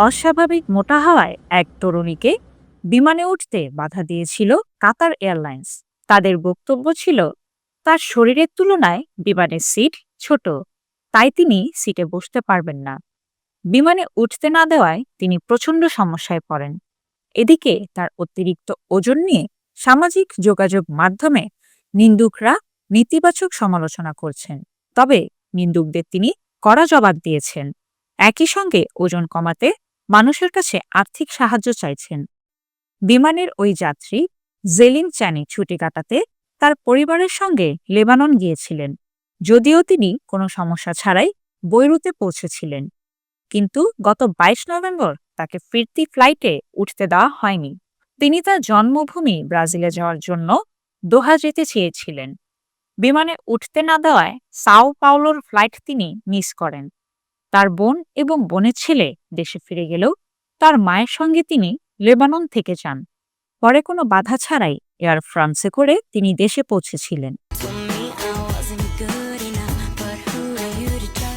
অস্বাভাবিক মোটা হওয়ায় এক তরুণীকে বিমানে উঠতে বাধা দিয়েছিল কাতার এয়ারলাইন্স। তাদের বক্তব্য ছিল, তার শরীরের তুলনায় বিমানের সিট ছোট, তাই তিনি সিটে বসতে পারবেন না। বিমানে উঠতে না দেওয়ায় তিনি প্রচণ্ড সমস্যায় পড়েন। এদিকে তার অতিরিক্ত ওজন নিয়ে সামাজিক যোগাযোগ মাধ্যমে নিন্দুকরা নেতিবাচক সমালোচনা করছেন। তবে নিন্দুকদের তিনি কড়া জবাব দিয়েছেন। একই সঙ্গে ওজন কমাতে মানুষের কাছে আর্থিক সাহায্য চাইছেন। বিমানের ওই যাত্রী জেলিন চ্যানি ছুটি কাটাতে তার পরিবারের সঙ্গে লেবানন গিয়েছিলেন। যদিও তিনি কোনো সমস্যা ছাড়াই বৈরুতে পৌঁছেছিলেন। কিন্তু গত ২২ নভেম্বর তাকে ফিরতি ফ্লাইটে উঠতে দেওয়া হয়নি। তিনি তার জন্মভূমি ব্রাজিলে যাওয়ার জন্য দোহা যেতে চেয়েছিলেন। বিমানে উঠতে না দেওয়ায় সাও পাওলোর ফ্লাইট তিনি মিস করেন। তার বোন এবং বোনের ছেলে দেশে ফিরে গেলেও তার মায়ের সঙ্গে তিনি লেবানন থেকে যান। পরে কোনো বাধা ছাড়াই এয়ার ফ্রান্সে করে তিনি দেশে পৌঁছেছিলেন।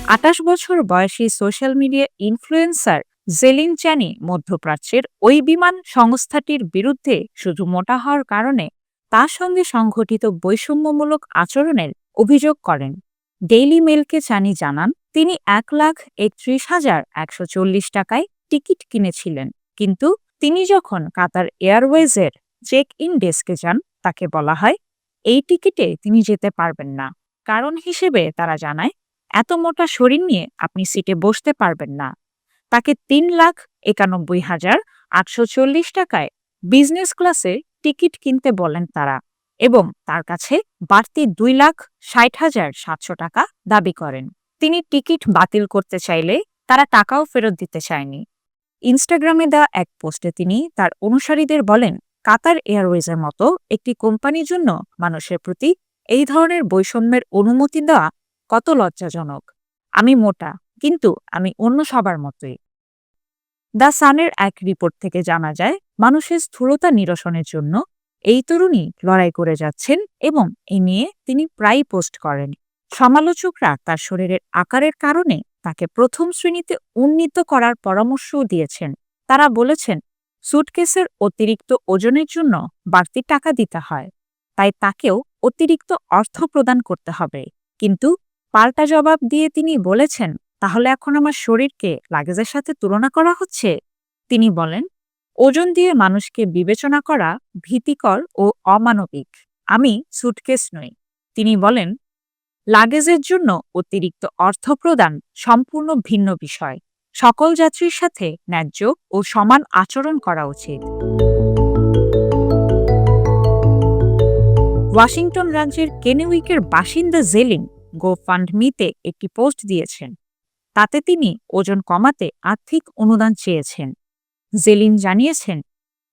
আটাশ বছর বয়সী সোশ্যাল মিডিয়া ইনফ্লুয়েন্সার জেলিন চ্যানি মধ্যপ্রাচ্যের ওই বিমান সংস্থাটির বিরুদ্ধে শুধু মোটা হওয়ার কারণে তার সঙ্গে সংঘটিত বৈষম্যমূলক আচরণের অভিযোগ করেন। ডেইলি মেলকে চানি জানান তিনি এক লাখ একত্রিশ হাজার একশো চল্লিশ টাকায় টিকিট কিনেছিলেন। কিন্তু তিনি যখন কাতার এয়ারওয়েজের চেক ইন ডেস্কে যান, তাকে বলা হয়, এই টিকিটে তিনি যেতে পারবেন না। কারণ হিসেবে তারা জানায়, এত মোটা শরীর নিয়ে আপনি সিটে বসতে পারবেন না। তাকে তিন লাখ একানব্বই হাজার আটশো চল্লিশ টাকায় বিজনেস ক্লাসে টিকিট কিনতে বলেন তারা এবং তার কাছে বাড়তি দুই লাখ ষাট হাজার সাতশো টাকা দাবি করেন। তিনি টিকিট বাতিল করতে চাইলে তারা টাকাও ফেরত দিতে চায়নি। ইনস্টাগ্রামে দেওয়া এক পোস্টে তিনি তার অনুসারীদের বলেন, কাতার এয়ারওয়েজের মতো একটি কোম্পানির জন্য মানুষের প্রতি এই ধরনের বৈষম্যের অনুমতি দেওয়া কত লজ্জাজনক। আমি মোটা, কিন্তু আমি অন্য সবার মতোই। দ্য সানের এক রিপোর্ট থেকে জানা যায়, মানুষের স্থূলতা নিরসনের জন্য এই তরুণী লড়াই করে যাচ্ছেন এবং এ নিয়ে তিনি প্রায়ই পোস্ট করেন। সমালোচকরা তার শরীরের আকারের কারণে তাকে প্রথম শ্রেণীতে উন্নীত করার পরামর্শও দিয়েছেন। তারা বলেছেন, সুটকেসের অতিরিক্ত ওজনের জন্য বাড়তি টাকা দিতে হয়, তাই তাকেও অতিরিক্ত অর্থ প্রদান করতে হবে। কিন্তু পাল্টা জবাব দিয়ে তিনি বলেছেন, তাহলে এখন আমার শরীরকে লাগেজের সাথে তুলনা করা হচ্ছে? তিনি বলেন, ওজন দিয়ে মানুষকে বিবেচনা করা ভীতিকর ও অমানবিক। আমি সুটকেস নই। তিনি বলেন লাগেজের জন্য অতিরিক্ত অর্থ প্রদান সম্পূর্ণ ভিন্ন বিষয়। সকল যাত্রীর সাথে ন্যায্য ও সমান আচরণ করা উচিত। ওয়াশিংটন রাজ্যের কেনেউইকের বাসিন্দা জেলিন গোফান্ডমিতে একটি পোস্ট দিয়েছেন। তাতে তিনি ওজন কমাতে আর্থিক অনুদান চেয়েছেন। জেলিন জানিয়েছেন,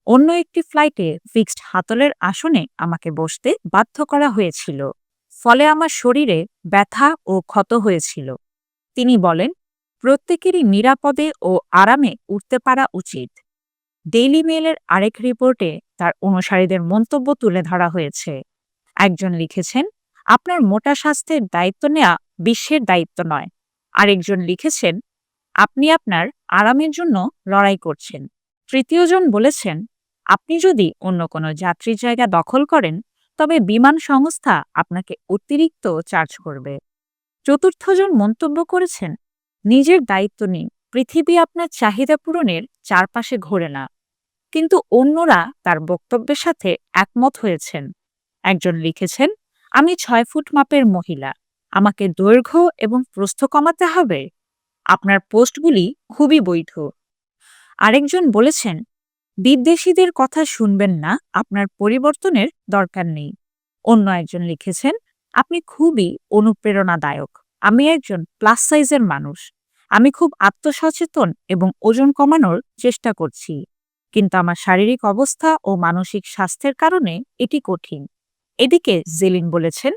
অন্য একটি ফ্লাইটে ফিক্সড হাতলের আসনে আমাকে বসতে বাধ্য করা হয়েছিল। ফলে আমার শরীরে ব্যথা ও ক্ষত হয়েছিল। তিনি বলেন, প্রত্যেকেরই নিরাপদে ও আরামে উঠতে পারা উচিত। ডেইলি মেলের আরেক রিপোর্টে তার অনুসারীদের মন্তব্য তুলে ধরা হয়েছে। একজন লিখেছেন, আপনার মোটা স্বাস্থ্যের দায়িত্ব নেওয়া বিশ্বের দায়িত্ব নয়। আরেকজন লিখেছেন, আপনি আপনার আরামের জন্য লড়াই করছেন। তৃতীয়জন বলেছেন, আপনি যদি অন্য কোনো যাত্রীর জায়গা দখল করেন তবে বিমান সংস্থা আপনাকে অতিরিক্ত চার্জ করবে। চতুর্থজন মন্তব্য করেছেন, নিজের দায়িত্ব নিন। পৃথিবী আপনার চাহিদা পূরণের চারপাশে ঘোরে না। কিন্তু অন্যরা তার বক্তব্যের সাথে একমত হয়েছেন। একজন লিখেছেন, আমি ছয় ফুট মাপের মহিলা। আমাকে দৈর্ঘ্য এবং প্রস্থ কমাতে হবে। আপনার পোস্টগুলি খুবই বৈধ। আরেকজন বলেছেন বিদ্বেষীদের কথা শুনবেন না, আপনার পরিবর্তনের দরকার নেই। অন্য একজন লিখেছেন, আপনি খুবই অনুপ্রেরণাদায়ক। আমি একজন প্লাস সাইজের মানুষ। আমি খুব আত্মসচেতন এবং ওজন কমানোর চেষ্টা করছি। কিন্তু আমার শারীরিক অবস্থা ও মানসিক স্বাস্থ্যের কারণে এটি কঠিন। এদিকে জেলিন বলেছেন,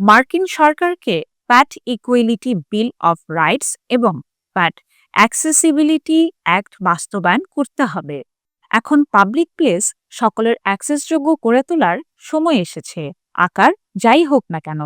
মার্কিন সরকারকে fat equality bill of rights এবং প্যাট অ্যাক্সেসিবিলিটি অ্যাক্ট বাস্তবায়ন করতে হবে। এখন পাবলিক প্লেস সকলের অ্যাক্সেসযোগ্য করে তোলার সময় এসেছে। আকার যাই হোক না কেন।